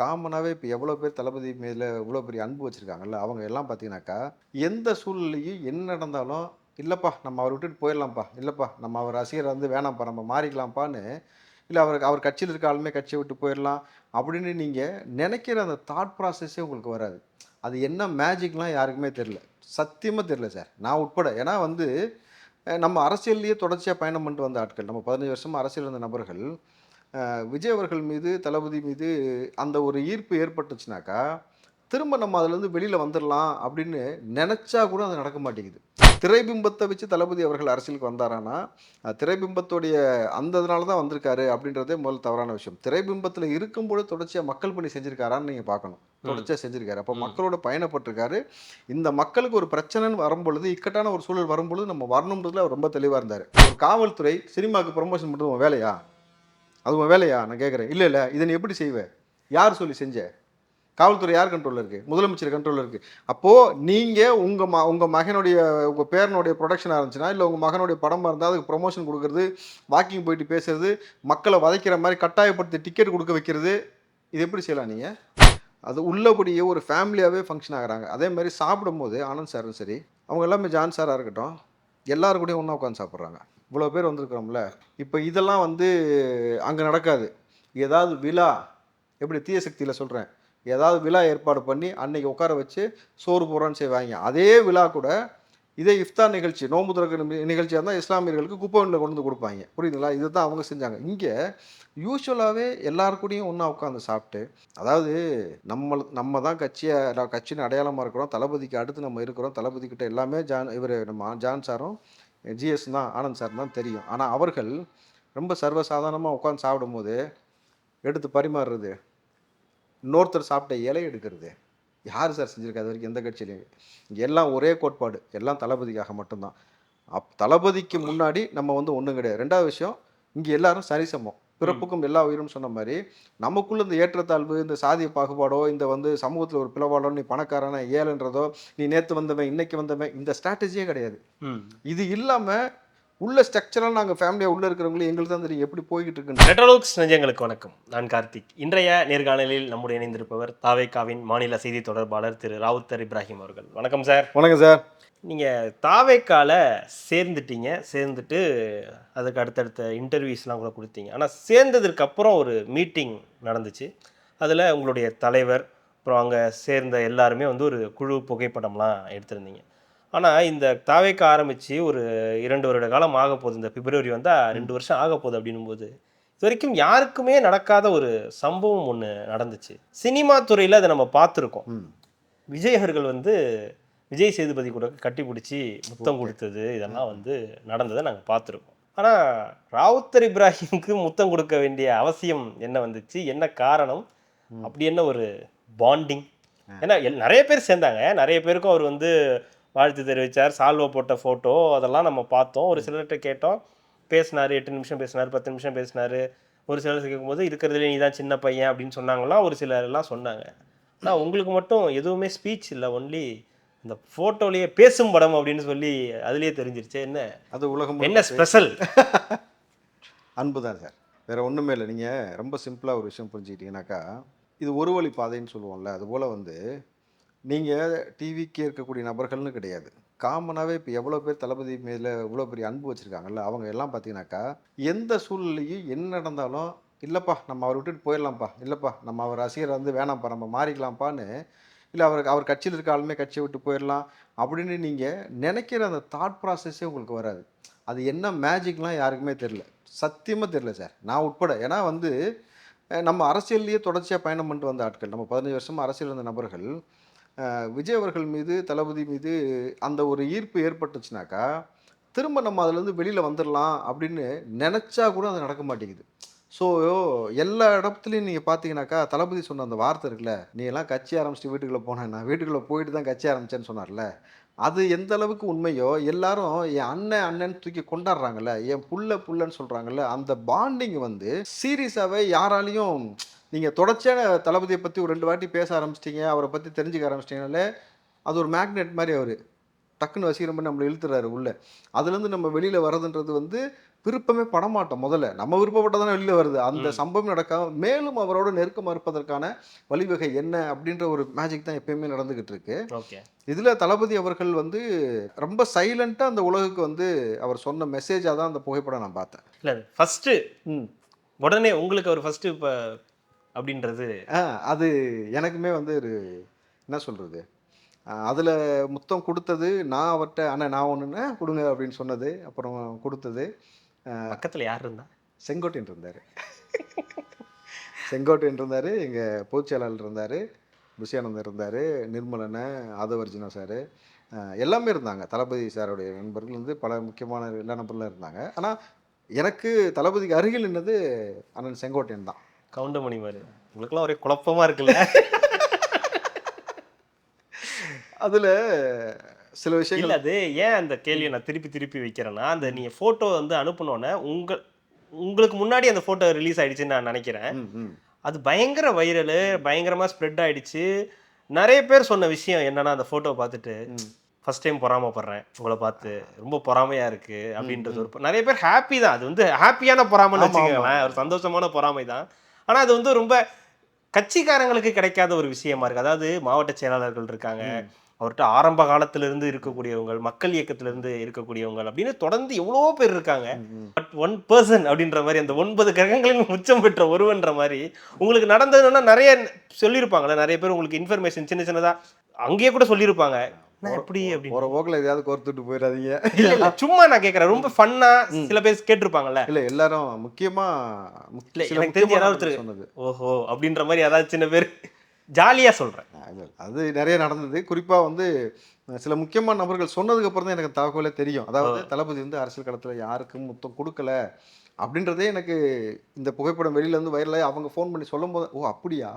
காமனாகவே இப்போ எவ்வளோ பேர் தளபதி மேல இவ்வளோ பெரிய அன்பு வச்சுருக்காங்கல்ல அவங்க எல்லாம் பார்த்தீங்கன்னாக்கா எந்த சூழ்நிலையும் என்ன நடந்தாலும் இல்லைப்பா நம்ம அவரை விட்டுட்டு போயிடலாம்ப்பா இல்லைப்பா நம்ம அவர் ரசிகர் வந்து வேணாம்ப்பா நம்ம மாறிக்கலாம்ப்பான்னு இல்லை அவருக்கு அவர் கட்சியில் இருக்க ஆளுமே கட்சியை விட்டு போயிடலாம் அப்படின்னு நீங்கள் நினைக்கிற அந்த தாட் ப்ராசஸ்ஸே உங்களுக்கு வராது. அது என்ன மேஜிக்லாம் யாருக்குமே தெரில சத்தியமாக தெரில சார் நான் உட்பட ஏன்னா வந்து நம்ம அரசியல்லையே தொடர்ச்சியாக பயணம் பண்ணிட்டு வந்த ஆட்கள் நம்ம பதினஞ்சு வருஷமாக அரசியல் இருந்த நபர்கள் விஜய் அவர்கள் மீது தளபதி மீது அந்த ஒரு ஈர்ப்பு ஏற்பட்டுச்சுனாக்கா திரும்ப நம்ம அதுலேருந்து வெளியில் வந்துடலாம் அப்படின்னு நினச்சா கூட அது நடக்க மாட்டேங்குது. திரைபிம்பத்தை வச்சு தளபதி அவர்கள் அரசியலுக்கு வந்தாரானா அஹ், திரைபிம்பத்துடைய அந்த இதனால தான் வந்திருக்காரு அப்படின்றதே முதல் தவறான விஷயம். திரைபிம்பத்தில் இருக்கும்போது தொடர்ச்சியாக மக்கள் பணி செஞ்சிருக்காரான்னு நீங்கள் பார்க்கணும். தொடர்ச்சியாக செஞ்சிருக்காரு. அப்போ மக்களோட பயணப்பட்டிருக்காரு. இந்த மக்களுக்கு ஒரு பிரச்சனைன்னு வரும்பொழுது இக்கட்டான ஒரு சூழல் வரும்பொழுது நம்ம வரணுன்றதுல அவர் ரொம்ப தெளிவாக இருந்தார். ஒரு காவல்துறை சினிமாவுக்கு ப்ரொமோஷன் பண்ணுறது வேலையா? அது உன் வேலையா? நான் கேட்குறேன் இல்லை இல்லை இதை நீ எப்படி செய்வே? யார் சொல்லி செஞ்ச? காவல்துறை யார் கண்ட்ரோலில் இருக்குது முதலமைச்சர் கண்ட்ரோலில் இருக்குது அப்போது நீங்கள் உங்கள் ம உங்கள் மகனுடைய உங்கள் பேரனுடைய ப்ரொடக்ஷனாக இருந்துச்சுன்னா இல்லை உங்கள் மகனுடைய படமாக இருந்தால் அதுக்கு ப்ரொமோஷன் கொடுக்குறது வாக்கிங் போயிட்டு பேசுறது மக்களை வதைக்கிற மாதிரி கட்டாயப்படுத்தி டிக்கெட் கொடுக்க வைக்கிறது இது எப்படி செய்யலாம் நீங்கள் அது உள்ளபடியே ஒரு ஃபேமிலியாகவே ஃபங்க்ஷன் ஆகுறாங்க. அதே மாதிரி சாப்பிடும்போது ஆனந்த் சாரும் சரி அவங்க எல்லாமே ஜான் சாராக இருக்கட்டும் எல்லாருக்கூடையும் ஒன்றா உட்காந்து சாப்பிட்றாங்க. இவ்வளோ பேர் வந்திருக்கிறோம்ல. இப்போ இதெல்லாம் வந்து அங்கே நடக்காது. ஏதாவது விழா எப்படி தீய சக்தியில் சொல்கிறேன் ஏதாவது விழா ஏற்பாடு பண்ணி அன்னைக்கு உட்கார வச்சு சோறு போடுறான்னு செய்வாங்க அதே விழா கூட இதே இஃப்தார் நிகழ்ச்சி நோம்பு திறக்கிற நிகழ்ச்சியாக இருந்தால் இஸ்லாமியர்களுக்கு குப்பைகளில் கொண்டு வந்து கொடுப்பாங்க. புரியுதுங்களா? இதுதான் அவங்க செஞ்சாங்க. இங்கே யூஸ்வலாகவே எல்லார் கூடயும் ஒன்றா உட்காந்து சாப்பிட்டு அதாவது நம்ம நம்ம தான் கட்சியை கட்சின்னு கட்சியின் அடையாளமாக இருக்கிறோம். தளபதிக்கு அடுத்து நம்ம இருக்கிறோம். தளபதிக்கிட்ட எல்லாமே ஜான் இவர் நம்ம ஜான் சாரும் ஜிஎஸ் தான் ஆனந்த் சார் தான் தெரியும். ஆனால் அவர்கள் ரொம்ப சர்வசாதாரணமாக உட்காந்து சாப்பிடும்போது எடுத்து பரிமாறுறது இன்னொருத்தர் சாப்பிட்ட இலை எடுக்கிறது. யார் சார் செஞ்சுருக்கா அது வரைக்கும் எந்த கட்சியிலையும். இங்கே எல்லாம் ஒரே கோட்பாடு. எல்லாம் தளபதிக்காக மட்டும்தான். அப் தளபதிக்கு முன்னாடி நம்ம வந்து ஒன்றும் கிடையாது. ரெண்டாவது விஷயம் இங்கே எல்லாரும் சரிசமம். பிறப்புக்கும் எல்லா உயிரும் சொன்ன மாதிரி நமக்குள்ள இந்த ஏற்றத்தாழ்வு இந்த சாதிய பாகுபாடோ இந்த வந்து சமூகத்தில் ஒரு பிளவாடோ நீ பணக்காரன ஏழைன்றதோ நீ நேற்று வந்தவன் இன்னைக்கு வந்தவன் இந்த ஸ்ட்ராட்டஜியே கிடையாது. இது இல்லாமல் உள்ள ஸ்ட்ரக்சராக நாங்கள் ஃபேமிலியாக உள்ளே இருக்கிறவங்களும் எங்களுக்கு தான் தெரியும் எப்படி போய்கிட்டு இருக்குன்னு. ரெட்ரோலுக்ஸ் நெஞ்சங்களுக்கு வணக்கம். நான் கார்த்திக். இன்றைய நேர்காணலில் நம்முடைய இணைந்திருப்பவர் தாவேகாவின் மாநில செய்தி தொடர்பாளர் திரு ராவுத்தர் இப்ராஹிம் அவர்கள். வணக்கம் சார். வணக்கம் சார். நீங்கள் தாவேக்கால சேர்ந்துட்டீங்க. சேர்ந்துட்டு அதுக்கு அடுத்தடுத்த இன்டர்வியூஸ்லாம் கூட கொடுத்தீங்க. ஆனால் சேர்ந்ததற்கு அப்புறம் ஒரு மீட்டிங் நடந்துச்சு. அதில் உங்களுடைய தலைவர் அப்புறம் அங்கே சேர்ந்த எல்லாருமே வந்து ஒரு குழு புகைப்படம்லாம் எடுத்திருந்தீங்க. ஆனால் இந்த தாவேக்க ஆரம்பித்து ஒரு இரண்டு வருட காலம் ஆக போகுது. இந்த பிப்ரவரி வந்தால் ரெண்டு வருஷம் ஆக போகுது அப்படின்னும் போது இது வரைக்கும் யாருக்குமே நடக்காத ஒரு சம்பவம் ஒன்று நடந்துச்சு. சினிமா துறையில் அதை நம்ம பார்த்துருக்கோம். விஜய் அவர்கள் வந்து விஜய் சேதுபதி கூட கட்டி பிடிச்சி முத்தம் கொடுத்தது இதெல்லாம் வந்து நடந்ததை நாங்கள் பார்த்துருக்கோம். ஆனால் ராவுத்தர் இப்ராஹிமுக்கு முத்தம் கொடுக்க வேண்டிய அவசியம் என்ன வந்துச்சு? என்ன காரணம்? அப்படி என்ன ஒரு பாண்டிங்? ஏன்னா நிறைய பேர் சேர்ந்தாங்க. நிறைய பேருக்கும் அவர் வந்து வாழ்த்து தெரிவித்தார் சால்வோ போட்ட ஃபோட்டோ அதெல்லாம் நம்ம பார்த்தோம். ஒரு சிலர்கிட்ட கேட்டோம். பேசினாரு எட்டு நிமிஷம் பேசினாரு பத்து நிமிஷம் பேசினாரு. ஒரு சிலர் கேட்கும்போது இருக்கிறதுல நீ தான் சின்ன பையன் அப்படின்னு சொன்னாங்களாம். ஒரு சிலர் எல்லாம் சொன்னாங்க. ஆனால் உங்களுக்கு மட்டும் எதுவுமே ஸ்பீச் இல்லை ஒன்லி இந்த ஃபோட்டோலேயே பேசும் படம் அப்படின்னு சொல்லி அதுலேயே தெரிஞ்சிருச்சு. என்ன? அது உலகம் என்ன ஸ்பெஷல்? அன்பு தான் சார். வேறு ஒன்றுமே இல்லை. நீங்கள் ரொம்ப சிம்பிளாக ஒரு விஷயம் புரிஞ்சுக்கிட்டீங்கன்னாக்கா இது ஒரு வழி பாதைன்னு சொல்லுவோம்ல. அதுபோல் வந்து நீங்கள் டிவிக்கே இருக்கக்கூடிய நபர்கள்னு கிடையாது. காமனாகவே இப்போ எவ்வளோ பேர் தளபதி மேல இவ்வளோ பெரிய அன்பு வச்சுருக்காங்கல்ல அவங்க எல்லாம் பார்த்தீங்கன்னாக்கா எந்த சூழ்நிலையும் என்ன நடந்தாலும் இல்லைப்பா நம்ம அவரை விட்டுட்டு போயிடலாம்ப்பா. இல்லைப்பா நம்ம அவர் ரசிகர் வந்து வேணாம்ப்பா நம்ம மாறிக்கலாம்ப்பான்னு இல்லை அவர் அவர் கட்சியில் இருக்க ஆளுமே கட்சியை விட்டு போயிடலாம் அப்படின்னு நீங்கள் நினைக்கிற அந்த தாட் ப்ராசஸே உங்களுக்கு வராது. அது என்ன மேஜிக்லாம் யாருக்குமே தெரில சத்தியமாக தெரில சார் நான் உட்பட. ஏன்னா வந்து நம்ம அரசியல்லையே தொடர்ச்சியாக பயணம் பண்ணிட்டு வந்த ஆட்கள். நம்ம பதினஞ்சு வருஷமாக அரசியல் இருந்த நபர்கள் விஜய் அவர்கள் மீது தளபதி மீது அந்த ஒரு ஈர்ப்பு ஏற்பட்டுச்சுனாக்கா திரும்ப நம்ம அதுலேருந்து வெளியில் வந்துடலாம் அப்படின்னு நினச்சா கூட அது நடக்க மாட்டேங்குது. ஸோ எல்லா இடத்துலையும் நீங்கள் பார்த்தீங்கன்னாக்கா தளபதி சொன்ன அந்த வார்த்தை இருக்குல்ல நீ எல்லாம் கட்சி ஆரம்பிச்சிட்டு வீட்டுக்குள்ளே போனேன் நான் வீட்டுக்குள்ளே போயிட்டு தான் கட்சி ஆரம்பிச்சேன்னு சொன்னார்ல. அது எந்த அளவுக்கு உண்மையோ எல்லாரும் என் அண்ணன் அண்ணன் தூக்கி கொண்டாடுறாங்கல்ல என் புள்ள புள்ளன்னு சொல்கிறாங்கல்ல அந்த பாண்டிங் வந்து சீரியஸாகவே யாராலையும் நீங்கள் தொடர்ச்சியான தளபதியை பற்றி ஒரு ரெண்டு வாட்டி பேச ஆரம்பிச்சிட்டிங்க அவரை பற்றி தெரிஞ்சுக்க ஆரம்பிச்சிட்டீங்கனாலே அது ஒரு மேக்னெட் மாதிரி அவர் டக்குன்னு வசீகரம் பண்ணி நம்மளை இழுத்துறாரு உள்ளே. அதுலேருந்து நம்ம வெளியில் வர்றதுன்றது வந்து விருப்பமே படமாட்டோம் முதல்ல. நம்ம விருப்பப்பட்டதானே வெளியில வருது. அந்த. சம்பவம் நடக்காம மேலும் அவரோட நெருக்கமாக இருப்பதற்கான வழிவகை என்ன அப்படின்ற ஒரு மேஜிக் தான் எப்பயுமே நடந்துகிட்டு இருக்கு. ஓகே. இதுல தளபதி அவர்கள் வந்து ரொம்ப சைலண்டா அந்த உலகுக்கு வந்து அவர் சொன்ன மெசேஜாக தான் அந்த புகைப்படம் நான் பார்த்தேன். இல்ல ஃபர்ஸ்ட் ம். உடனே உங்களுக்கு அவர் ஃபர்ஸ்ட் இப்ப அப்படின்றது அது எனக்குமே வந்து ஒரு என்ன சொல்றது? ஆஹ் அதுல முத்தம் கொடுத்தது நான் அவர்கிட்ட அண்ணா நான் ஒன்றுன்னு கொடுங்க அப்படின்னு சொன்னது அப்புறம் கொடுத்தது. பக்கத்துல யார் இருந்தா? செங்கோட்டையன் இருந்தார். செங்கோட்டையன் இருந்தார் எங்கள் பொதுச்செயலாளர் இருந்தார் புஷியானந்தர் இருந்தார் நிர்மலனை ஆதவர்ஜுனா சார் எல்லாமே இருந்தாங்க. தளபதி சாருடைய நண்பர்கள் வந்து பல முக்கியமான எல்லா நபர்களும் இருந்தாங்க. ஆனால் எனக்கு தளபதிக்கு அருகில் நின்னது அண்ணன் செங்கோட்டையன் தான். கவுண்டமணி மாதிரி. உங்களுக்குலாம் ஒரே குழப்பமா இருக்குல்ல? அதில் சில இல்ல விஷயங்கள் அது ஏன் அந்த கேள்வியை நான் திருப்பி திருப்பி வைக்கிறேன்னா அந்த நீங்க போட்டோ வந்து அனுப்புனோன்னே உங்க உங்களுக்கு முன்னாடி அந்த போட்டோ ரிலீஸ் ஆயிடுச்சுன்னு நான் நினைக்கிறேன். அது பயங்கர வைரலு பயங்கரமா ஸ்ப்ரெட் ஆயிடுச்சு. நிறைய பேர் சொன்ன விஷயம் என்னன்னா அந்த போட்டோ பார்த்துட்டு. ஃபர்ஸ்ட் டைம் பொறாமப்படுறேன் உங்களை பார்த்து. ரொம்ப பொறாமையா இருக்கு அப்படின்றது ஒரு நிறைய பேர் ஹாப்பி தான். அது வந்து ஹாப்பியான பொறாமைன்னு. வச்சுக்கோங்களேன். ஒரு சந்தோஷமான பொறாமை தான். ஆனா அது வந்து ரொம்ப கட்சிக்காரங்களுக்கு கிடைக்காத ஒரு விஷயமா இருக்கு. அதாவது மாவட்ட செயலாளர்கள் இருக்காங்க. அவர்கிட்ட ஆரம்ப காலத்துல இருந்து இருக்கக்கூடியவங்க மக்கள் இயக்கத்துல இருந்து இருக்கக்கூடியவங்க அப்படின்னு தொடர்ந்து எவ்வளவோ பேர் இருக்காங்க. பட் ஒன் பர்சன் அப்படின்ற மாதிரி அந்த ஒன்பது கிரகங்களில் உச்சம் பெற்ற ஒருவன்ற மாதிரி உங்களுக்கு நடந்ததுன்னா நிறைய சொல்லியிருப்பாங்கல்ல நிறைய பேர் உங்களுக்கு இன்ஃபர்மேஷன் சின்ன சின்னதா அங்கேயே கூட சொல்லியிருப்பாங்க. எப்படி அப்படின்னு? போகிற போக்கில் எதையாவது கோர்த்துட்டு போயிடாதீங்க இல்ல சும்மா நான் கேக்குறேன். ரொம்ப ஃபன்னா சில பேர் கேட்டிருப்பாங்க இல்லை எல்லாரும் முக்கியமா எனக்கு தெரிஞ்ச யாராவது ஓஹோ அப்படின்ற மாதிரி ஏதாவது சின்ன பேர் ஜாலியா சொல்றேன். ஆ, இல்ல, அது நிறைய நடந்தது. குறிப்பாக வந்து சில முக்கியமான நபர்கள் சொன்னதுக்கு அப்புறம் தான் எனக்கு தகவலே தெரியும். அதாவது தளபதி வந்து அரசியல் களத்தில் யாருக்கும் முத்தம் கொடுக்கல. அப்படின்றதே எனக்கு இந்த புகைப்படம் வெளியில இருந்து வைரலாகி அவங்க ஃபோன் பண்ணி சொல்லும் போது ஓ அப்படியா?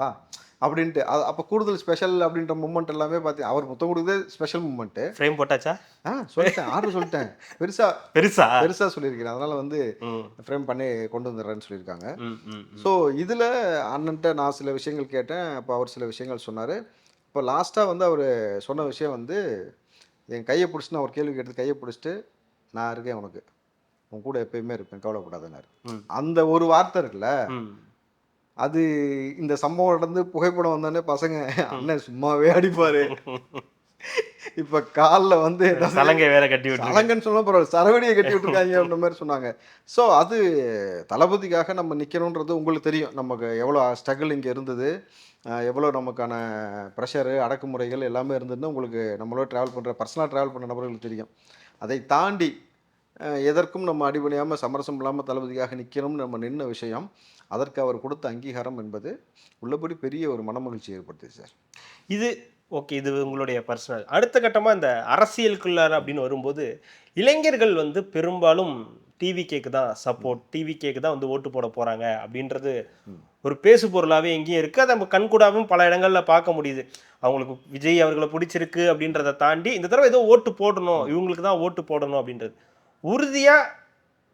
அப்படின்ட்டு. அது அப்போ கூடுதல் ஸ்பெஷல் அப்படின்ற மூமெண்ட் எல்லாமே பார்த்து அவர் முத்தம் கொடுக்குறதே ஸ்பெஷல் மூமெண்ட்டு ஃப்ரேம் போட்டாச்சா? ஆ சொல்லிட்டேன். ஆர்டர் சொல்லிட்டேன். பெருசா பெருசா? பெருசா சொல்லியிருக்கிறேன் அதனால வந்து ஃப்ரேம் பண்ணி கொண்டு வந்துடுறேன்னு சொல்லியிருக்காங்க. ஸோ இதில் அண்ணன்ட்ட நான் சில விஷயங்கள் கேட்டேன். அப்போ அவர் சில விஷயங்கள் சொன்னார். இப்போ லாஸ்ட்டாக வந்து அவர் சொன்ன விஷயம் வந்து என் கையை பிடிச்சிட்டு நான் ஒரு கேள்வி கேட்டு கையை பிடிச்சிட்டு நான் இருக்கேன் உனக்கு. உன் கூட எப்பயுமே இருப்பேன். கவலைப்படாதனாரு. அந்த ஒரு வார்த்தை இருக்குல்ல. அது இந்த சம்பவம் நடந்து புகைப்படம் வந்தோடனே பசங்க அண்ணன் சும்மாவே அடிப்பாரு. இப்போ காலில் வந்து சலங்கை வேற கட்டி விட்டு சலங்கன்னு சொன்னா பரவாயில்ல சரவடியை கட்டி விட்டுருக்காங்க அப்படின்ற மாதிரி சொன்னாங்க. ஸோ அது தளபதிக்காக நம்ம நிற்கணுன்றது உங்களுக்கு தெரியும். நமக்கு எவ்வளோ ஸ்ட்ரகிள் இங்கே இருந்தது எவ்வளோ நமக்கான ப்ரெஷரு அடக்குமுறைகள் எல்லாமே இருந்ததுன்னு உங்களுக்கு நம்மளோட ட்ராவல் பண்ணுற பர்சனலாக ட்ராவல் பண்ணுற நபர்களுக்கு தெரியும். அதை தாண்டி எதற்கும் நம்ம அடிபணியாமல் சமரசம் இல்லாமல் தளபதிக்காக நிற்கணும்னு நம்ம நின்ன விஷயம் அதற்கு அவர் கொடுத்த அங்கீகாரம் என்பது உள்ளபடி பெரிய ஒரு மனமகிழ்ச்சி ஏற்படுத்துது சார். இது ஓகே இது உங்களுடைய பர்சனல் அடுத்த கட்டமா இந்த அரசியலுக்குள்ளார அப்படின்னு வரும்போது இளைஞர்கள் வந்து பெரும்பாலும் டிவி கேக்கு தான் சப்போர்ட் டிவி கேக்கு தான் வந்து ஓட்டு போட போறாங்க அப்படின்றது ஒரு பேசு பொருளாவே எங்கேயும் இருக்கு. அதை நம்ம கண்கூடாவும் பல இடங்கள்ல பார்க்க முடியுது. அவங்களுக்கு விஜய் அவர்களை பிடிச்சிருக்கு அப்படின்றத தாண்டி இந்த தடவை ஏதோ ஓட்டு போடணும் இவங்களுக்கு தான் ஓட்டு போடணும் அப்படின்றது. உறுதியா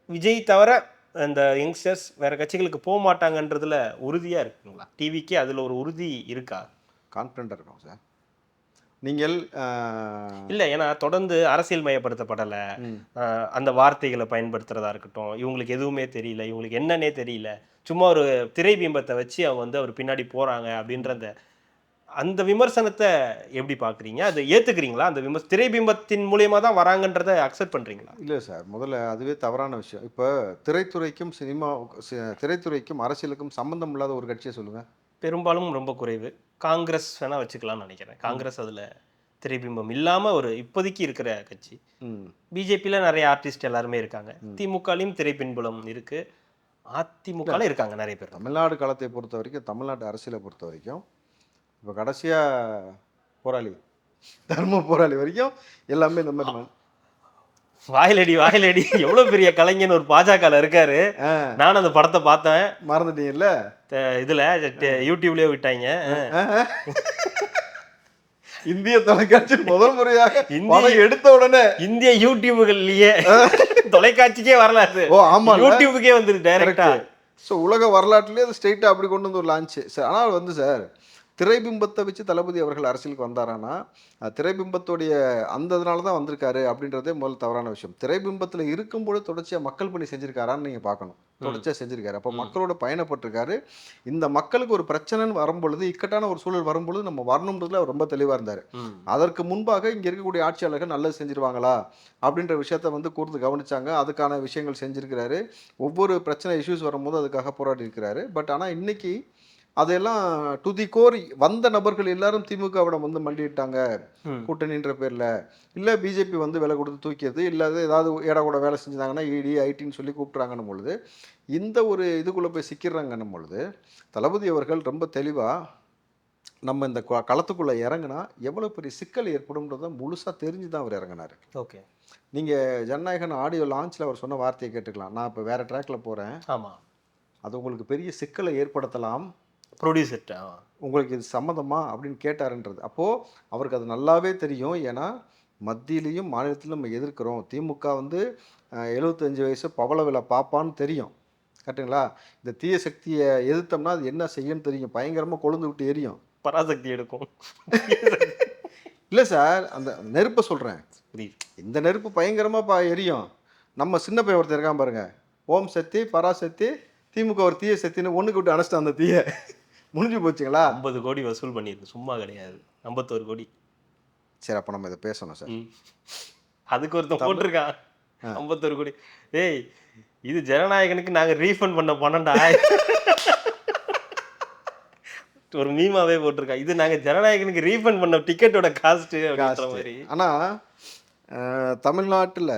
விஜய் தவிர இந்த யங்ஸ்டர்ஸ் வேற கட்சிகளுக்கு போக மாட்டாங்கன்றதுல உறுதியா இருக்குங்களா? டிவிக்கு அதுல ஒரு உறுதி இருக்கா? கான்ஃபிடண்ட்டாக இருக்கும் சார். நீங்கள் இல்ல ஏன்னா தொடர்ந்து அரசியல் மயப்படுத்தப்படல. அந்த வார்த்தைகளை பயன்படுத்துறதா இருக்கட்டும் இவங்களுக்கு எதுவுமே தெரியல இவங்களுக்கு என்னன்னே தெரியல. சும்மா ஒரு திரை பிம்பத்தை வச்சு அவங்க வந்து அவர் பின்னாடி போறாங்க அப்படின்ற அந்த அந்த விமர்சனத்தை எப்படி பாக்குறீங்க அதை ஏத்துக்கிறீங்களா? அந்த விமர்ச திரை பிம்பத்தின் மூலியமா தான் வராங்கன்றதை அக்செப்ட் பண்றீங்களா? இல்லை சார் முதல்ல அதுவே தவறான விஷயம். இப்போ திரைத்துறைக்கும் சினிமா திரைத்துறைக்கும் அரசியலுக்கும் சம்பந்தம் இல்லாத ஒரு கட்சியை சொல்லுங்க. பெரும்பாலும் ரொம்ப குறைவு. காங்கிரஸ் வேணா வச்சுக்கலாம்னு நினைக்கிறேன். காங்கிரஸ் அதுல திரைபிம்பம் இல்லாம ஒரு இப்போதைக்கு இருக்கிற கட்சி. ம். பிஜேபியில் நிறைய ஆர்டிஸ்ட் எல்லாருமே இருக்காங்க. திமுகலையும் திரைப்பின்புலம் இருக்கு. அதிமுகல இருக்காங்க நிறைய பேர். தமிழ்நாடு காலத்தை பொறுத்த வரைக்கும் தமிழ்நாட்டு அரசியலை பொறுத்த வரைக்கும் இப்போ கடைசியாக போராளி. தர்ம போராளி வரைக்கும் எல்லாமே இந்த மாதிரி வாயிலடி வாயிலடி. எவ்வளவு பெரிய கலைஞன் ஒரு பாஜகல இருக்காரு. ஆ, நான் அந்த படத்தை பார்த்தேன். மறந்துட்டீங்கல்ல? இதுல யூடியூப்லயே விட்டாங்க. இந்திய தொலைக்காட்சி முதல் முறையாக இந்திய- எடுத்த உடனே. இந்திய யூடியூபுகள்லயே. தொலைக்காட்சிக்கே வரல அது ஓ ஆமா யூடியூபுக்கே வந்துரு டைரக்டா ஸோ உலக வரலாற்றுலேயே அது ஸ்ட்ரெயிட்டாக அப்படி கொண்டு வந்து ஒரு லான்ச்சு சார் ஆனால் வந்து சார் திரைபிம்பத்தை வச்சு தளபதி அவர்கள் அரசியலுக்கு வந்தாரானா திரைபிம்பத்துடைய அந்த இதனால தான் வந்திருக்காரு அப்படின்றதே முதல் தவறான விஷயம். திரைபிம்பத்தில் இருக்கும்போது தொடர்ச்சியாக மக்கள் பணி செஞ்சிருக்காரான்னு நீங்கள் பார்க்கணும். தொடர்ச்சியாக செஞ்சிருக்காரு. அப்போ மக்களோட பயணப்பட்டிருக்காரு. இந்த மக்களுக்கு ஒரு பிரச்சனைன்னு வரும்பொழுது இக்கட்டான ஒரு சூழல் வரும்பொழுது நம்ம வரணுன்றதுல அவர் ரொம்ப தெளிவாக இருந்தார். அதற்கு முன்பாக இங்கே இருக்கக்கூடிய ஆட்சியாளர்கள் நல்லது செஞ்சிருவாங்களா அப்படின்ற விஷயத்த வந்து கூர்ந்து கவனிச்சாங்க. அதுக்கான விஷயங்கள் செஞ்சிருக்கிறாரு. ஒவ்வொரு பிரச்சனை இஷ்யூஸ் வரும்போது அதுக்காக போராடி இருக்கிறாரு பட் ஆனால் இன்னைக்கு அதையெல்லாம் டு தி கோர் வந்த நபர்கள் எல்லாரும் திமுகவிடம் வந்து மண்டிட்டாங்க. கூட்டணின்ற பேரில். இல்லை பிஜேபி வந்து விலை கொடுத்து தூக்கியது இல்லாத ஏதாவது ஏடா கூட வேலை செஞ்சாங்கன்னா இடி ஐடின்னு சொல்லி கூப்பிட்றாங்கன்னும் பொழுது இந்த ஒரு இதுக்குள்ளே போய் சிக்கிறாங்கன்னும் பொழுது தளபதி அவர்கள் ரொம்ப தெளிவாக நம்ம இந்த களத்துக்குள்ளே இறங்குனா எவ்வளோ பெரிய சிக்கல் ஏற்படும்ன்றதை முழுசாக தெரிஞ்சு தான் அவர் இறங்கினார். ஓகே. நீங்கள் ஜனநாயகன் ஆடியோ லான்ச்சில் அவர் சொன்ன வார்த்தையை கேட்டுக்கலாம். நான் இப்போ வேறு ட்ராக்ல போகிறேன் ஆமா. அது உங்களுக்கு பெரிய சிக்கலை ஏற்படுத்தலாம். ப்ரொடியூசர்ட்ட. உங்களுக்கு இது சம்மதமா அப்படின்னு கேட்டாருன்றது. அப்போது அவருக்கு அது நல்லாவே தெரியும். ஏன்னா மத்தியிலையும் மாநிலத்திலும் நம்ம எதிர்க்கிறோம். திமுக வந்து 75 வயசு பவள விலை பாப்பான்னு தெரியும். கரெக்டுங்களா இந்த தீய சக்தியை எதிர்த்தோம்னா அது என்ன செய்யும்னு தெரியும். பயங்கரமாக கொழுந்து விட்டு எரியும். பராசக்தி எடுக்கும். இல்லை சார் அந்த நெருப்பை சொல்கிறேன் இந்த நெருப்பு பயங்கரமாக பா எரியும். நம்ம சின்ன பையன் ஒருத்தர் இருக்கான் பாருங்க. ஓம் சக்தி பராசக்தி திமுக ஒரு தீய சக்தின்னு ஒன்றுக்கு விட்டு அணைச்சிட்டு அந்த தீய. முடிஞ்சு போச்சுங்களா? ஐம்பது கோடி வசூல் பண்ணியிருக்கு. சும்மா கிடையாது. ஐம்பத்தோரு கோடி. சரி அப்போ நம்ம இதை பேசணும் சார். அதுக்கு ஒருத்தன் போட்டிருக்கான். ஐம்பத்தோரு கோடி. ஏய் இது ஜனநாயகனுக்கு நாங்க ரீஃபண்ட் பண்ண பணம்டா. ஒரு மீமாவே போட்டிருக்கான். இது நாங்க ஜனநாயகனுக்கு ரீஃபண்ட் பண்ண டிக்கெட்டோட காஸ்ட் அப்படின்ற மாதிரி. ஆனால் தமிழ்நாட்டில்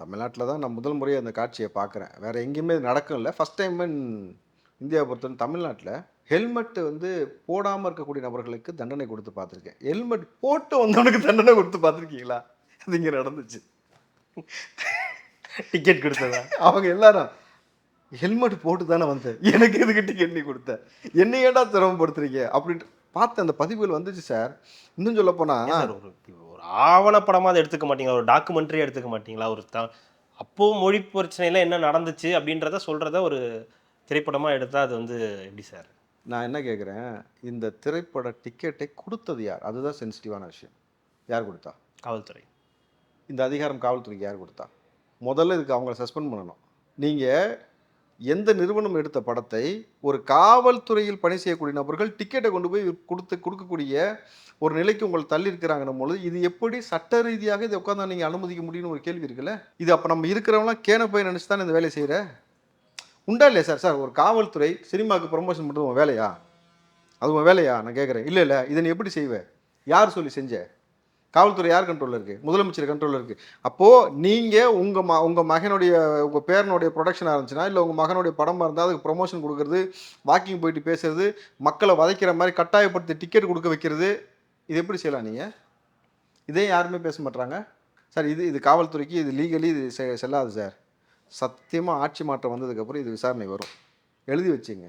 தமிழ்நாட்டில் தான் நான் முதல் முறையாக அந்த காட்சியை பார்க்குறேன். வேறு எங்கேயுமே நடக்கும் இல்லை ஃபஸ்ட் டைம் இந்தியா பொறுத்தவரை தமிழ்நாட்டில். ஹெல்மெட் வந்து போடாமல் இருக்கக்கூடிய நபர்களுக்கு தண்டனை கொடுத்து பார்த்துருக்கேன். ஹெல்மெட் போட்டு வந்தவனுக்கு தண்டனை கொடுத்து பார்த்துருக்கீங்களா? அது இங்கே நடந்துச்சு. டிக்கெட் கொடுத்ததா? அவங்க எல்லாரும் ஹெல்மெட் போட்டு தானே வந்தேன். எனக்கு எதுக்கு டிக்கெட் நீ கொடுத்த? என்னை ஏன்டா சிரமப்படுத்துறீங்க? அப்படின்ட்டு பார்த்த அந்த பதிவுகள் வந்துச்சு சார். இன்னும் சொல்ல போனால் ஒரு ஒரு ஆவணப்படமா அதை எடுத்துக்க மாட்டீங்களா? ஒரு டாக்குமெண்ட்ரி எடுத்துக்க மாட்டீங்களா? ஒரு த அப்போ மொழி பிரச்சனையில என்ன நடந்துச்சு அப்படின்றத சொல்றத ஒரு திரைப்படமா எடுத்தா அது வந்து எப்படி சார்? நான் என்ன கேட்குறேன் இந்த திரைப்பட டிக்கெட்டை கொடுத்தது யார்? அதுதான் சென்சிட்டிவான விஷயம். யார் கொடுத்தா? காவல்துறை. இந்த அதிகாரம் காவல்துறைக்கு யார் கொடுத்தா? முதல்ல இதுக்கு அவங்கள சஸ்பெண்ட் பண்ணணும். நீங்கள் எந்த நிறுவனம் எடுத்த படத்தை ஒரு காவல்துறையில் பணி செய்யக்கூடிய நபர்கள் டிக்கெட்டை கொண்டு போய் கொடுத்து கொடுக்கக்கூடிய ஒரு நிலைக்கு உங்களை தள்ளி இருக்கிறாங்கன்னும் பொழுது இது எப்படி சட்ட ரீதியாக இதை உட்காந்து நீங்கள் அனுமதிக்க முடியும்னு ஒரு கேள்வி இருக்குல்ல? இது அப்போ நம்ம இருக்கிறவங்களாம் கேன போய் நினச்சி தானே இந்த வேலையை செய்கிற உண்டா இல்லையா சார்? சார் ஒரு காவல்துறை சினிமாவுக்கு ப்ரொமோஷன் பண்ணுறது உன் வேலையா? அது உன் வேலையா? நான் கேட்குறேன். இல்லை இல்லை. இதை நீ எப்படி செய்வ? யார் சொல்லி செஞ்ச? காவல்துறை யார் கண்ட்ரோலில் இருக்குது முதலமைச்சர் கண்ட்ரோலில் இருக்குது அப்போது நீங்கள் உங்கள் ம உங்கள் மகனுடைய உங்கள் பேரனுடைய ப்ரொடக்ஷனாக இருந்துச்சுன்னா இல்லை உங்கள் மகனுடைய படமாக இருந்தால் அதுக்கு ப்ரொமோஷன் கொடுக்குறது வாக்கிங் போயிட்டு பேசுறது மக்களை வதைக்கிற மாதிரி கட்டாயப்படுத்தி டிக்கெட் கொடுக்க வைக்கிறது இது எப்படி செய்யலாம் நீங்கள் இதே யாருமே பேச மாட்டுறாங்க சார் இது இது காவல்துறைக்கு இது லீகலி இது செ- செல்லாது சார். சத்தியமாக ஆட்சி மாற்றம் வந்ததுக்கப்புறம் இது விசாரணை வரும். எழுதி வச்சுங்க.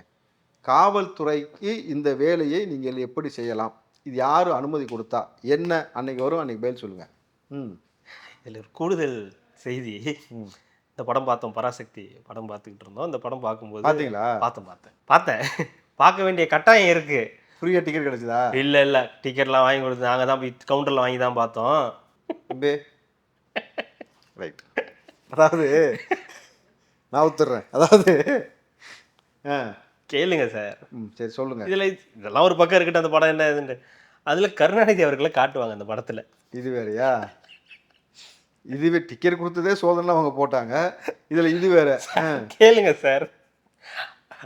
காவல்துறைக்கு இந்த வேலையை நீங்கள் எப்படி செய்யலாம்? இது யார் அனுமதி கொடுத்தா? என்ன? அன்னைக்கு வரும் அன்னைக்கு பதில் சொல்லுங்க. ம். இதில் ஒரு கூடுதல் செய்தி. இந்த படம் பார்த்தோம் பராசக்தி படம் பார்த்துக்கிட்டு இருந்தோம். இந்த படம் பார்க்கும்போது பார்த்தீங்களா? பார்த்தேன் பார்த்தேன். பார்த்தேன். பார்க்க வேண்டிய கட்டாயம் இருக்கு. ஃப்ரீயாக டிக்கெட் கிடைச்சதா? இல்ல இல்ல. டிக்கெட்லாம் வாங்கி கொடுத்து நாங்க தான் போய் கவுண்டர்ல வாங்கி தான் பார்த்தோம். ரைட் அதாவது நான் ஒத்துடுறேன் அதாவது ஆ. கேளுங்க சார். ம் சரி சொல்லுங்க. இதுல இதெல்லாம் ஒரு பக்கம் இருக்கட்டும் அந்த படம் என்ன இதுன்னு. அதுல கருணாநிதி அவர்களை காட்டுவாங்க அந்த படத்துல. இது வேறயா? இதுவே டிக்கெட் கொடுத்ததே சோதனை அவங்க போட்டாங்க. இதுல இது வேற. கேளுங்க சார்.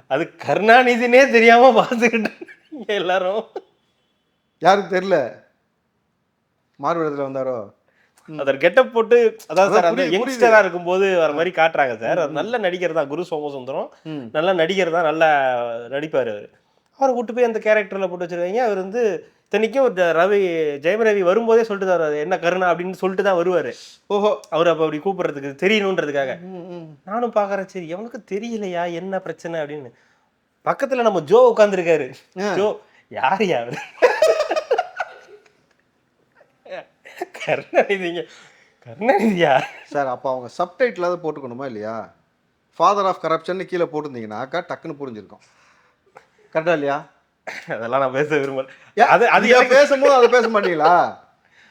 அது கருணாநிதினே தெரியாம பார்த்துக்கிட்டு எல்லாரும். யாருக்கு தெரியல? மாறுவிடத்தில் வந்தாரோ? அதர் கெட்டப் போட்டு அதாவது சார் அந்த. யங்ஸ்டரா இருக்கும்போது வர மாதிரி காட்டுறாங்க சார். நல்ல நடிகர் தான் குரு சோமசுந்தரம். நல்ல நடிகர் தான் நல்லா நடிப்பார் அவர். அவரை கூட்டு போய் அந்த கேரக்டர்ல போட்டு வச்சிருக்காங்க. அவர் வந்து இத்தனைக்கும் ரவி ஜெயம் ரவி வரும்போதே சொல்லிட்டு தான் வருவாரு, என்ன கருணா? அப்படின்னு சொல்லிட்டு தான் வருவாரு. ஓஹோ. அவர் அப்ப அப்படி கூப்பிடுறதுக்கு தெரியணுன்றதுக்காக. நானும் பார்க்கறேன் சரி எவனுக்கு தெரியலையா? என்ன பிரச்சனை? அப்படின்னு. பக்கத்துல நம்ம ஜோ உட்காந்துருக்காரு. ஜோ யார் யாரு கருணாநிதிங்க. கருணாநிதியா? சார் அப்போ அவங்க சப்டைட்டிலாவது போட்டுக்கணுமா இல்லையா? ஃபாதர் ஆஃப் கரப்ஷன் கீழே போட்டிருந்தீங்கன்னாக்கா டக்குன்னு புரிஞ்சிருக்கும். கரெக்டா இல்லையா? அதெல்லாம் நான் பேச விரும்பல. அது அது பேசும்போது அதை பேச மாட்டீங்களா?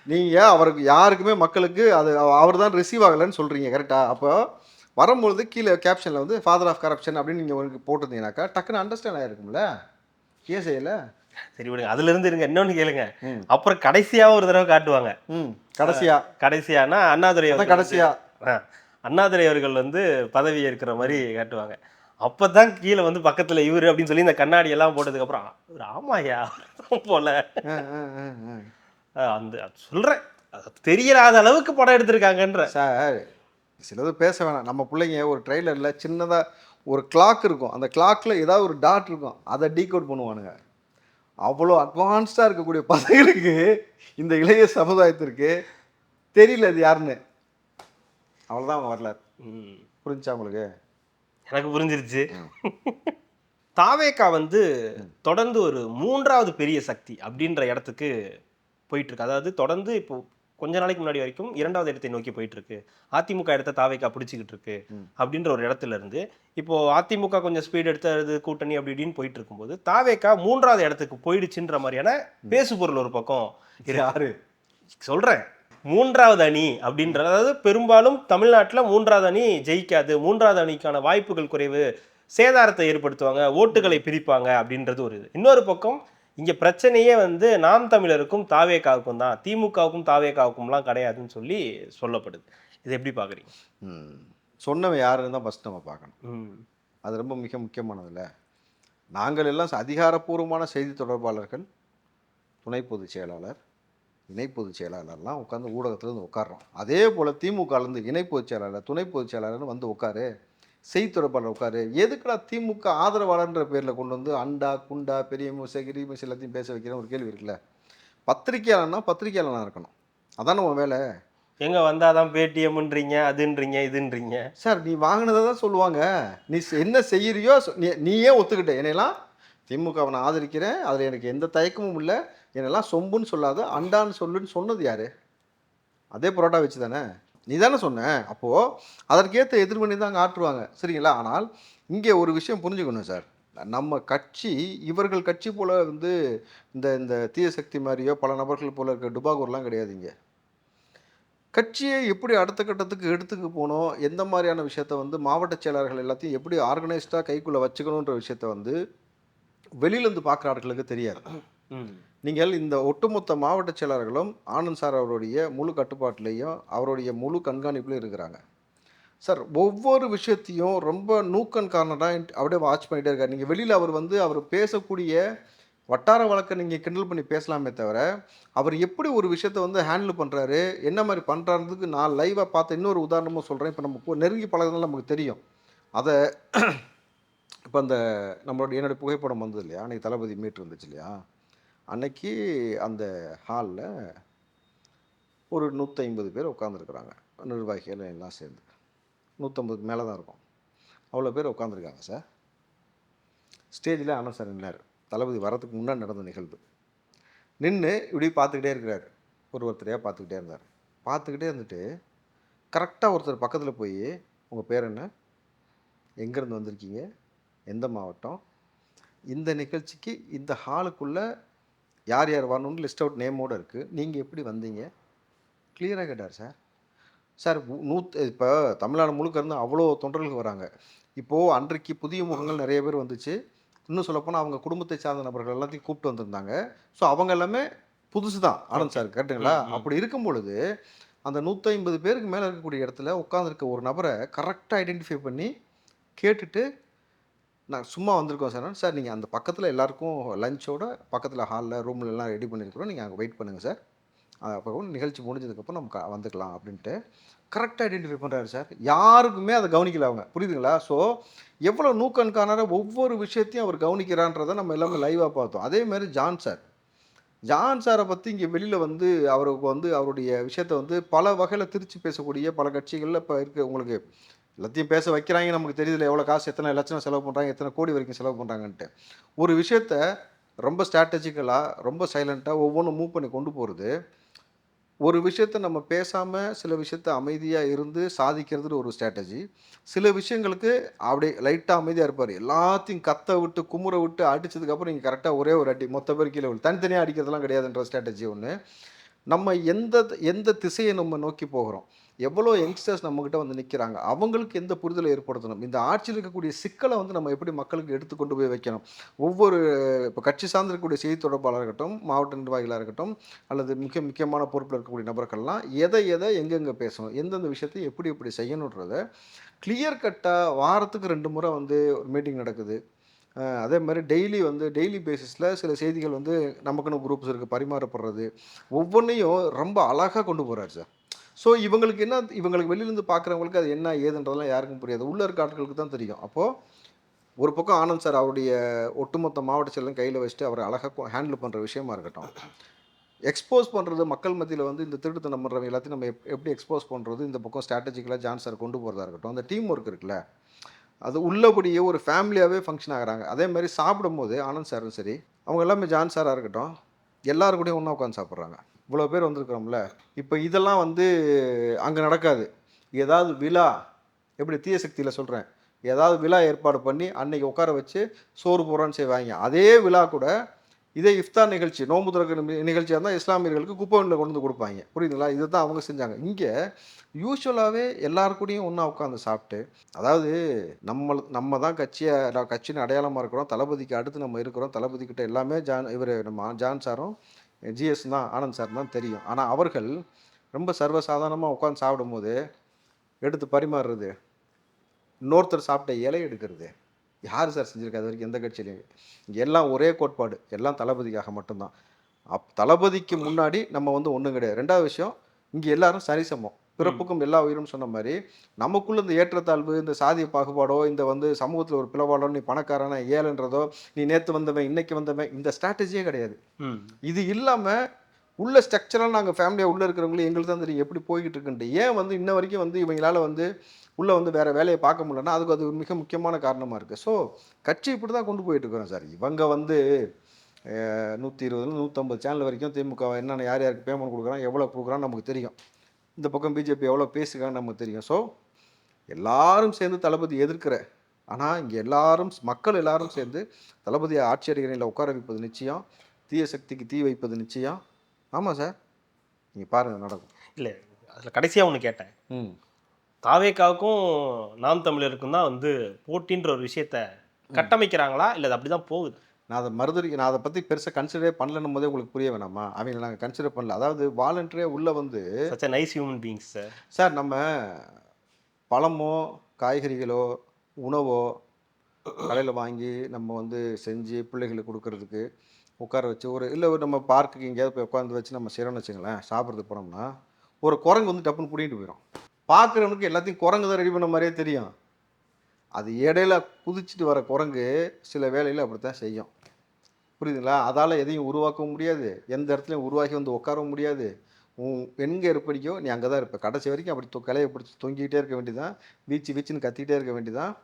நீங்க அவருக்கு யாருக்குமே மக்களுக்கு அது அவர் தான் ரிசீவ் ஆகலைன்னு சொல்றீங்க கரெக்டா அப்போ வரும்பொழுது கீழே கேப்ஷனில் வந்து ஃபாதர் ஆஃப் கரப்ஷன் அப்படின்னு நீங்கள் உங்களுக்கு போட்டிருந்தீங்கன்னாக்கா டக்குன்னு அண்டர்ஸ்டாண்ட் ஆயிருக்கும்ல? ஏன் செய்யல சரி விடுங்க. அதுல இருந்து இருங்க. இன்னொன்னு கேளுங்க. அப்புறம் கடைசியா ஒரு தடவை காட்டுவாங்க. கடைசியா. கடைசியானா அண்ணாதுரை கடைசியா. அண்ணாதுரை அவர்கள் வந்து பதவி ஏற்கிற மாதிரி காட்டுவாங்க. அப்பதான் கீழே வந்து பக்கத்துல இவரு அப்படின்னு சொல்லி இந்த கண்ணாடி எல்லாம் போட்டதுக்கு அப்புறம் "இவரு ஆமாயா அவர்தான் போல. அந்த சொல்றேன். அது தெரியறாத அளவுக்கு படம் எடுத்திருக்காங்கன்ற. சார் சிலது பேச வேணாம். நம்ம பிள்ளைங்க ஒரு ட்ரெய்லரில் சின்னதாக ஒரு கிளாக் இருக்கும். அந்த கிளாக்கில் ஏதாவது ஒரு டாட் இருக்கும். அதை டீகோட் பண்ணுவானுங்க. அவ்வளோ அட்வான்ஸ்டாக இருக்கக்கூடிய பசங்களுக்கு இந்த இளைய சமுதாயத்திற்கு தெரியல அது யாருன்னு. அவ்வளோதான் அவங்க வரலாறு. புரிஞ்சா உங்களுக்கு? எனக்கு புரிஞ்சிருச்சு. தாவேக்கா வந்து தொடர்ந்து ஒரு மூன்றாவது பெரிய சக்தி அப்படின்ற இடத்துக்கு போயிட்டு இருக்கு. அதாவது தொடர்ந்து இப்போ கொஞ்ச நாளைக்கு முன்னாடி வரைக்கும் இரண்டாவது இடத்தை நோக்கி போயிட்டு இருக்கு அதிமுக இடத்த தாவேக்கா பிடிச்சிக்கிட்டு இருக்கு. அப்படின்ற ஒரு இடத்துல இருந்து இப்போ அதிமுக கொஞ்சம் ஸ்பீட் எடுத்து கூட்டணி அப்படி இப்படின்னு போயிட்டு இருக்கும்போது தாவேக்கா மூன்றாவது இடத்துக்கு போயிடுச்சுன்ற மாதிரியான பேசு பொருள் ஒரு பக்கம். யாரு? சொல்றேன். மூன்றாவது அணி அப்படின்றது அதாவது பெரும்பாலும் தமிழ்நாட்டில் மூன்றாவது அணி ஜெயிக்காது மூன்றாவது அணிக்கான வாய்ப்புகள் குறைவு சேதாரத்தை ஏற்படுத்துவாங்க ஓட்டுகளை பிரிப்பாங்க அப்படின்றது ஒரு இது. இன்னொரு பக்கம் இங்க பிரச்சனையே வந்து நாம் தமிழருக்கும் தாவேக்காவுக்கும் தான். திமுகவுக்கும் தாவேக்காவுக்கும்லாம் கிடையாதுன்னு சொல்லி சொல்லப்படுது. இது எப்படி பாக்குறீங்க ம். சொன்னவன் யாருன்னு தான் ஃபஸ்ட் நம்ம பார்க்கணும். ம். அது ரொம்ப மிக முக்கியமானதில்ல நாங்கள் எல்லாம் அதிகாரப்பூர்வமான செய்தி தொடர்பாளர்கள் துணை பொதுச் செயலாளர் இணை பொதுச் செயலாளர்லாம் உட்காந்து ஊடகத்துல இருந்து உட்கார்றோம். அதே போல் திமுகலேருந்து இணை பொதுச் செயலாளர் துணை பொதுச் செயலாளர்னு வந்து உட்காரு. செய்தி தொடர்பாளர் உட்காரு. எதுக்குடா திமுக ஆதரவாளர்ன்ற பேரில் கொண்டு வந்து அண்டா குண்டா பெரிய மூசை கிரி மூசை எல்லாத்தையும் பேச வைக்கிற ஒரு கேள்வி இருக்குல்ல. பத்திரிக்கையாளர்னா பத்திரிக்கையாளனா இருக்கணும். அதான் நம்ம வேலை. எங்க வந்தாதான் பேடிஎம்ன்றீங்க அதுன்றீங்க இதுன்றீங்க? சார் நீ வாங்கினதை தான் சொல்லுவாங்க. நீ என்ன செய்யறியோ சொ- நீ நீயே ஒத்துக்கிட்ட. என்னையெல்லாம் திமுகவை நான் ஆதரிக்கிறேன். அதில் எனக்கு எந்த தயக்கமும் இல்லை. என்னெல்லாம் சொம்புன்னு சொல்லாத அண்டான்னு சொல்லுன்னு சொன்னது யாரு? அதே புரோட்டா வச்சு தானே? நீ தானே சொன்ன? அப்போது அதற்கேற்ற எதிர்மணி தான் அங்கே ஆற்றுவாங்க. சரிங்களா? ஆனால் இங்கே ஒரு விஷயம் புரிஞ்சுக்கணும் சார். நம்ம கட்சி இவர்கள் கட்சி போல் வந்து இந்த இந்த தீய சக்தி மாதிரியோ பல நபர்கள் போல் இருக்க டுபாகூர்லாம் கிடையாதுங்க கட்சியை எப்படி அடுத்த கட்டத்துக்கு எடுத்துக்கு போகணும்? எந்த மாதிரியான விஷயத்த வந்து மாவட்ட செயலாளர்கள் எல்லாத்தையும் எப்படி ஆர்கனைஸ்டாக கைக்குள்ளே வச்சுக்கணுன்ற விஷயத்த வந்து வெளியிலேருந்து பார்க்குற ஆட்களுக்கு தெரியாது. நீங்கள் இந்த ஒட்டுமொத்த மாவட்ட செயலாளர்களும் ஆனந்த் சார் அவருடைய முழு கட்டுப்பாட்டிலையும் அவருடைய முழு கண்காணிப்புலையும் இருக்கிறாங்க. சார் ஒவ்வொரு விஷயத்தையும் ரொம்ப நூக்கன் காரணமாக அப்படியே வாட்ச் பண்ணிகிட்டே இருக்கார். நீங்கள் வெளியில் அவர் வந்து அவர் பேசக்கூடிய வட்டார வழக்கை நீங்கள் கிண்டல் பண்ணி பேசலாமே தவிர அவர் எப்படி ஒரு விஷயத்தை வந்து ஹேண்டில் பண்ணுறாரு என்ன மாதிரி பண்ணுறாருன்றதுக்கு நான் லைவாக பார்த்த இன்னொரு உதாரணமும் சொல்கிறேன் இப்போ நம்ம நெருங்கி பழகிறதுனால நமக்கு தெரியும். அதை இப்போ அந்த நம்மளோட என்னுடைய புகைப்படம் வந்தது இல்லையா? அன்றைக்கி தளபதி மீட் இருந்துச்சு இல்லையா? அன்னைக்கு அந்த ஹாலில் ஒரு நூற்றி ஐம்பது பேர் உட்காந்துருக்குறாங்க நிர்வாகிகள் எல்லாம் சேர்ந்து. நூற்றம்பதுக்கு மேலே தான் இருக்கும். அவ்வளோ பேர் உட்காந்துருக்காங்க சார். ஸ்டேஜில் அண்ணன் சார் நின்னார். தளபதி வரதுக்கு முன்னாடி நடந்த நிகழ்வு. நின்று இப்படி பார்த்துக்கிட்டே இருக்கிறார். ஒரு ஒருத்தரையாக பார்த்துக்கிட்டே இருந்தார். பார்த்துக்கிட்டே இருந்துட்டு கரெக்டாக ஒருத்தர் பக்கத்தில் போய் உங்கள் பேர் என்ன? எங்கேருந்து வந்திருக்கீங்க? எந்த மாவட்டம்? இந்த நிகழ்ச்சிக்கு இந்த ஹாலுக்குள்ளே யார் யார் வரணும்னு லிஸ்ட் அவுட் நேமோடு இருக்குது நீங்கள் எப்படி வந்தீங்க? கிளியராக கேட்டார் சார் சார் நூத் இப்போ தமிழ்நாடு முழுக்க இருந்து அவ்வளோ தொண்டர்கள் வராங்க. இப்போது அன்றைக்கு புதிய முகங்கள் நிறைய பேர் வந்துச்சு. இன்னும் சொல்லப்போனால் அவங்க குடும்பத்தை சார்ந்த நபர்கள் எல்லாத்தையும் கூப்பிட்டு வந்திருந்தாங்க. ஸோ அவங்க எல்லாமே புதுசு தான். ஆனந்த் சார் ம். அப்படி இருக்கும் பொழுது அந்த நூற்றி பேருக்கு மேலே இருக்கக்கூடிய இடத்துல உட்காந்துருக்க ஒரு நபரை கரெக்டாக ஐடென்டிஃபை பண்ணி கேட்டுட்டு நாங்கள் சும்மா வந்திருக்கோம் சார். சார் நீங்கள் அந்த பக்கத்தில் எல்லாருக்கும் லஞ்சோட பக்கத்தில் ஹாலில் ரூம்ல எல்லாம் ரெடி பண்ணியிருக்கிறோம் நீங்கள் அங்கே வெயிட் பண்ணுங்கள் சார். அப்புறம் நிகழ்ச்சி முடிஞ்சதுக்கப்புறம் நம்ம க- வந்துக்கலாம் அப்படின்ட்டு கரெக்டாக ஐடென்டிஃபை பண்ணுறாரு சார். யாருக்குமே அதை கவனிக்கல அவங்க. புரியுதுங்களா? ஸோ எவ்வளோ நூக்கண்காணர ஒவ்வொரு விஷயத்தையும் அவர் கவனிக்கிறான்றதை நம்ம எல்லாமே லைவாக பார்த்தோம். அதேமாதிரி ஜான் சார். ஜான் சாரை பற்றி இங்கே வெளியில் வந்து அவருக்கு வந்து அவருடைய விஷயத்த வந்து பல வகையில் திருச்சி பேசக்கூடிய பல கட்சிகளில் இப்போ இருக்குது உங்களுக்கு எல்லாத்தையும் பேச வைக்கிறாங்க நமக்கு தெரியுதுல எவ்வளோ காசு எத்தனை லட்சம் செலவு பண்ணுறாங்க எத்தனை கோடி வரைக்கும் செலவு பண்ணுறாங்கன்ட்டு ஒரு விஷயத்த ரொம்ப ஸ்ட்ராட்டஜிக்கலாக ரொம்ப சைலண்ட்டாக ஒவ்வொன்றும் மூவ் பண்ணி கொண்டு போகிறது ஒரு விஷயத்த நம்ம பேசாமல் சில விஷயத்த அமைதியாக இருந்து சாதிக்கிறது ஒரு ஸ்ட்ராட்டஜி சில விஷயங்களுக்கு அப்படியே லைட்டாக அமைதியாக இருப்பார். எல்லாத்தையும் கத்த விட்டு குமுற விட்டு அடிச்சதுக்கப்புறம் நீங்கள் கரெக்டாக ஒரே ஒரு அடி மொத்த பேர் கீழே தனித்தனியாக அடிக்கிறதுலாம் கிடையாதுன்ற ஸ்ட்ராட்டஜி ஒன்று நம்ம எந்த எந்த திசையை நம்ம நோக்கி போகிறோம்? எவ்வளோ யங்ஸ்டர்ஸ் நம்மக்கிட்ட வந்து நிற்கிறாங்க அவங்களுக்கு எந்த புரிதலை ஏற்படுத்தணும்? இந்த ஆட்சியில் இருக்கக்கூடிய சிக்கலை வந்து நம்ம எப்படி மக்களுக்கு எடுத்து கொண்டு போய் வைக்கணும்? ஒவ்வொரு இப்போ கட்சி சார்ந்திருக்கக்கூடிய செய்தி தொடர்பாளர் இருக்கட்டும் மாவட்ட நிர்வாகிகளாக இருக்கட்டும் அல்லது மிக முக்கியமான பொறுப்பில் இருக்கக்கூடிய நபர்கள்லாம் எதை எதை எங்கெங்கே பேசணும்? எந்தெந்த விஷயத்தை எப்படி எப்படி செய்யணுன்றதை கிளியர் கட்டாக வாரத்துக்கு ரெண்டு முறை வந்து ஒரு மீட்டிங் நடக்குது. அதே மாதிரி டெய்லி வந்து டெய்லி பேசிஸில் சில செய்திகள் வந்து நமக்குன்னு குரூப்ஸ் இருக்குது பரிமாறப்படுறது. ஒவ்வொன்றையும் ரொம்ப அழகாக கொண்டு போகிறார் சார். ஸோ இவங்களுக்கு என்ன இவங்களுக்கு வெளியிலேருந்து பார்க்குறவங்களுக்கு அது என்ன ஏதுன்றதெல்லாம் யாருக்கும் புரியாது. உள்ளே இருக்க ஆட்களுக்கு தான் தெரியும். அப்போது ஒரு பக்கம் ஆனந்த் சார் அவருடைய ஒட்டுமொத்த மாவட்ட செயலும் கையில் வச்சுட்டு அவரை அழகாக ஹேண்டில் பண்ணுற விஷயமா இருக்கட்டும். எக்ஸ்போஸ் பண்ணுறது மக்கள் மத்தியில் வந்து இந்த திருட்டுத்தனம் பண்ணுறவங்க எல்லாத்தையும் நம்ம எப்- எப்படி எக்ஸ்போஸ் பண்ணுறது இந்த பக்கம் ஸ்ட்ராட்டஜிக்கலாக ஜான் சார் கொண்டு போகிறதா இருக்கட்டும். அந்த டீம் ஒர்க் இருக்குல்ல அது உள்ளபடியே ஒரு ஃபேமிலியாகவே ஃபங்க்ஷன் ஆகிறாங்க. அதே மாதிரி சாப்பிடும்போது ஆனந்த் சாரும் சரி அவங்க எல்லாமே ஜான் சாராக இருக்கட்டும் எல்லாருக்கூடையும் ஒன்றா உட்காந்து சாப்பிட்றாங்க. இவ்வளோ பேர் வந்திருக்கிறோம்ல. இப்போ இதெல்லாம் வந்து அங்கே நடக்காது. ஏதாவது விழா எப்படி தீய சக்தியில் சொல்கிறேன் ஏதாவது விழா ஏற்பாடு பண்ணி அன்னைக்கு உட்கார வச்சு சோறு போடுறான்னு செய்வாங்க. அதே விழா கூட இதே இஃப்தார் நிகழ்ச்சி நோம்பு திறக்கிற நி- நிகழ்ச்சியாக இருந்தால் இஸ்லாமியர்களுக்கு குப்பைகளில் கொண்டு வந்து கொடுப்பாங்க. புரியுதுங்களா? இதை தான் அவங்க செஞ்சாங்க. இங்கே யூஸ்வலாகவே எல்லார் கூடயும் ஒன்றா உட்காந்து சாப்பிட்டு அதாவது நம்ம நம்ம தான் கட்சியை கட்சின்னு கட்சியின் அடையாளமாக இருக்கிறோம். தளபதிக்கு அடுத்து நம்ம இருக்கிறோம். தளபதிக்கிட்ட எல்லாமே ஜான் இவர் நம்ம ஜான் சாரும் ஜிஎஸ் தான் ஆனந்த் சார் தான் தெரியும். ஆனால் அவர்கள் ரொம்ப சர்வசாதாரணமாக உட்காந்து சாப்பிடும்போது எடுத்து பரிமாறுறது இன்னொருத்தர் சாப்பிட்ட இலை எடுக்கிறது. யார் சார் செஞ்சுருக்கா அது வரைக்கும் எந்த கட்சியிலையும். எல்லாம் ஒரே கோட்பாடு. எல்லாம் தளபதிக்காக மட்டும்தான். அப் தளபதிக்கு முன்னாடி நம்ம வந்து ஒன்றும் கிடையாது. ரெண்டாவது விஷயம் இங்கே எல்லாரும் சரிசமம். பிறப்புக்கும் எல்லா உயிரும் சொன்ன மாதிரி நமக்குள்ள இந்த ஏற்றத்தாழ்வு இந்த சாதிய பாகுபாடோ இந்த வந்து சமூகத்தில் ஒரு பிளவாடோ நீ பணக்காரன ஏழைன்றதோ நீ நேற்று வந்தவன் இன்னைக்கு வந்தவன் இந்த ஸ்ட்ராட்டஜியே கிடையாது. இது இல்லாமல் உள்ள ஸ்ட்ரக்சராக நாங்கள் ஃபேமிலியாக உள்ளே இருக்கிறவங்களும் எங்களுக்கு தான் தெரியும் எப்படி போய்கிட்டு இருக்குன்ட்டு. ஏன் வந்து இன்ன வரைக்கும் வந்து இவங்களால வந்து உள்ளே வந்து வேறு வேலையை பார்க்க முடியலன்னா அதுக்கு அது ஒரு மிக முக்கியமான காரணமாக இருக்குது ஸோ கட்சி இப்படி தான் கொண்டு போயிட்டு இருக்கிறோம் சார். இவங்க வந்து நூற்றி இருபதுல நூற்றம்பது சேனல் வரைக்கும் திமுக என்னென்ன யார் யாருக்கு பேமெண்ட் கொடுக்குறான் எவ்வளோ கொடுக்குறான்னு நமக்கு தெரியும். இந்த பக்கம் பிஜேபி எவ்வளோ பேசுகிறான்னு நமக்கு தெரியும். ஸோ எல்லாரும் சேர்ந்து தளபதி எதிர்க்கிற ஆனால் இங்கே எல்லாரும் மக்கள் எல்லாரும் சேர்ந்து தளபதியை ஆட்சி அடிக்கணையில் உட்கார வைப்பது நிச்சயம். தீய சக்திக்கு தீ வைப்பது நிச்சயம். ஆமாம் சார் நீங்கள் பாருங்கள் நடக்கும். இல்லை அதில் கடைசியாக ஒன்று கேட்டேன். ம். தாவேக்காவுக்கும் நாம் தமிழருக்கும் தான் வந்து போட்டின்ற ஒரு விஷயத்த கட்டமைக்கிறாங்களா? இல்லை அது அப்படி தான் போகுது? நான் அதை மறுதறி நான் அதை பற்றி பெருசாக கன்சிடரே பண்ணலன்னும் போதே உங்களுக்கு புரிய வேணாமா? அவங்க நாங்கள் கன்சிடர் பண்ணல. அதாவது வாலண்டரியாக உள்ளே வந்து nice human beings sir sir நம்ம பழமோ காய்கறிகளோ உணவோ கடையில் வாங்கி நம்ம வந்து செஞ்சு பிள்ளைகளுக்கு கொடுக்கறதுக்கு உட்கார வச்சு ஒரு இல்லை ஒரு நம்ம பார்க்குக்கு எங்கேயாவது போய் உட்காந்து வச்சு நம்ம செய்கிறோம்னு வச்சுங்களேன் சாப்பிட்றதுக்கு போனோம்னா ஒரு குரங்கு வந்து டப்புன்னு பிடிங்கிட்டு போயிடும் பார்க்குறவனுக்கு எல்லாத்தையும் குரங்கு தான் ரெடி பண்ண மாதிரியே தெரியும். அது இடையில குதிச்சுட்டு வர குரங்கு சில வேலையில் அப்படித்தான் செய்யும். புரியுதுங்களா? அதால் எதையும் உருவாக்கவும் முடியாது. எந்த இடத்துலையும் உருவாக்கி வந்து உட்காரவும் முடியாது. உன் எங்கே இருப்படிக்கோ நீ அங்கே தான் இருப்ப. கடைசி வரைக்கும் அப்படி தொ- கிளைய பிடிச்சி தொங்கிக்கிட்டே இருக்க வேண்டியதான் வீச்சு வீச்சுன்னு கத்திக்கிட்டே இருக்க வேண்டியதான்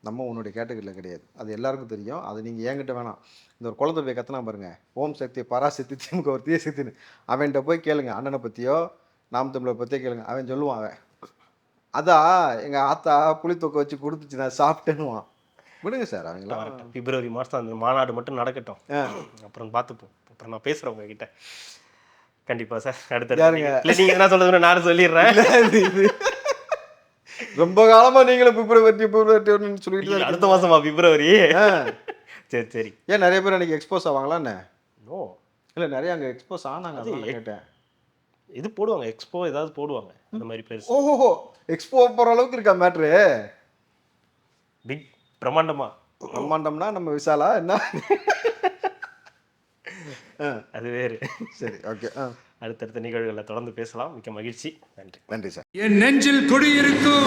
நம்ம உன்னுடைய கேட்டகரியில் கிடையாது. அது எல்லாருக்கும் தெரியும். அது நீங்கள் என்கிட்ட வேணாம். இந்த ஒரு குழந்தை போய் கத்தனா பாருங்கள் ஓம் சக்தி பராசக்தி திமுக ஒரு தீய சக்தின்னு. அவன்கிட்ட போய் கேளுங்க. அண்ணனை பற்றியோ நாம் தமிழை பற்றியோ கேளுங்க. அவன் சொல்லுவான் அவன். அதான் எங்கள் ஆத்தா புளி தொக்க வச்சு கொடுத்துச்சு நான் சாப்பிட்டேன்னுவான். விடுங்க சார் அவங்களாம் பிப்ரவரி மாதம் அந்த மாநாடு மட்டும் நடக்கட்டும். அப்புறம் பார்த்துப்போம். அப்புறம் நான் பேசுகிறேன் உங்ககிட்ட. கண்டிப்பாக சார் அடுத்த? இல்லை நீங்கள் என்ன சொல்லுதுன்னு நானும் சொல்லிடுறேன். ரொம்ப காலமா நீங்களும் பிப்ரவரி பிப்ரவரி சொல்லிட்டு அடுத்த மாதமா பிப்ரவரி. சரி சரி. ஏன் நிறைய பேர் அன்னைக்கு எக்ஸ்போஸ் ஆவாங்களா என்ன? ஓ இல்லை நிறைய அங்கே எக்ஸ்போஸ் ஆனாங்க அது கேட்டேன். இது போடுவாங்க எக்ஸ்போ ஏதாவது போடுவாங்க அந்த மாதிரி பெருசு ஓஹோ எக்ஸ்போ போகிற அளவுக்கு இருக்கா மேட்ரு பிக் பிரம்மாண்டமா. பிரம்மாண்டம்னா நம்ம விசாலா? என்ன? ஆ, அது வேறு. சரி ஓகே ஆ. அடுத்தடுத்த நிகழ்வுகளில் தொடர்ந்து பேசலாம். மிக்க மகிழ்ச்சி. நன்றி. நன்றி சார். என் நெஞ்சில் குடியிருக்கும்